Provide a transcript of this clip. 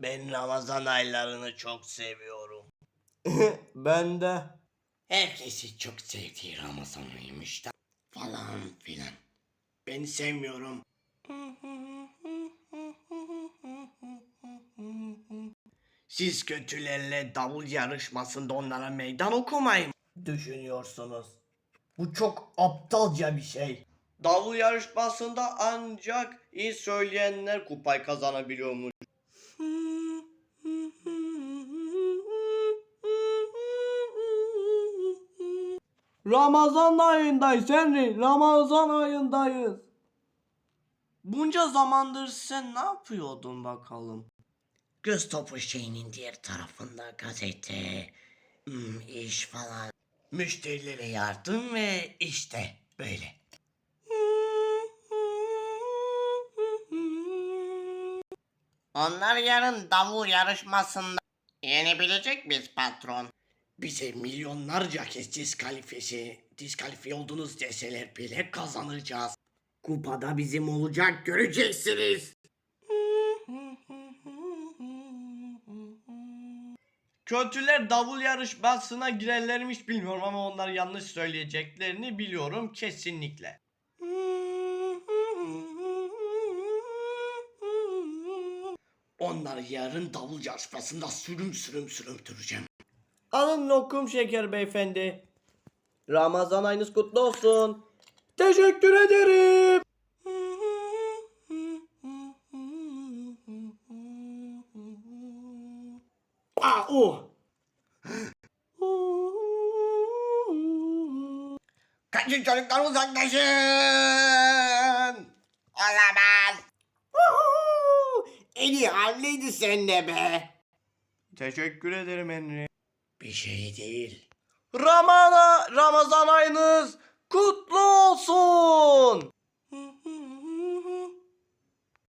Ben Ramazan aylarını çok seviyorum. ben de. Herkesi çok sevdiği Ramazan ayıymış da falan filan. Beni sevmiyorum. Siz kötülerle davul yarışmasında onlara meydan okumayın. Düşünüyorsunuz. Bu çok aptalca bir şey. Davul yarışmasında ancak iyi söyleyenler kupayı kazanabiliyormuş. Ramazan ayındayız Henry. Ramazan ayındayız. Bunca zamandır sen ne yapıyordun bakalım? Göz topu şeyinin diğer tarafında gazete, hmm, iş falan. Müşterilere yardım ve işte böyle. Onlar yarın davul yarışmasında yenebilecek miyiz patron? Bize milyonlarca kez diskalifiyesi, diskalifiye oldunuz deseler bile kazanacağız. Kupada bizim olacak göreceksiniz. Kötüler davul yarışmasına girerlermiş bilmiyorum ama onlar yanlış söyleyeceklerini biliyorum kesinlikle. Onları yarın davul yarışmasında sürüm sürüm sürümtüreceğim. Alın lokum şeker beyefendi. Ramazan ayınız kutlu olsun. Teşekkür ederim. Aa o. Kaçın çocuklar uzaklaşın. Olamaz. En iyi halleydi sende be. Teşekkür ederim Henry. Bir şey değil. Ramana, Ramazan ayınız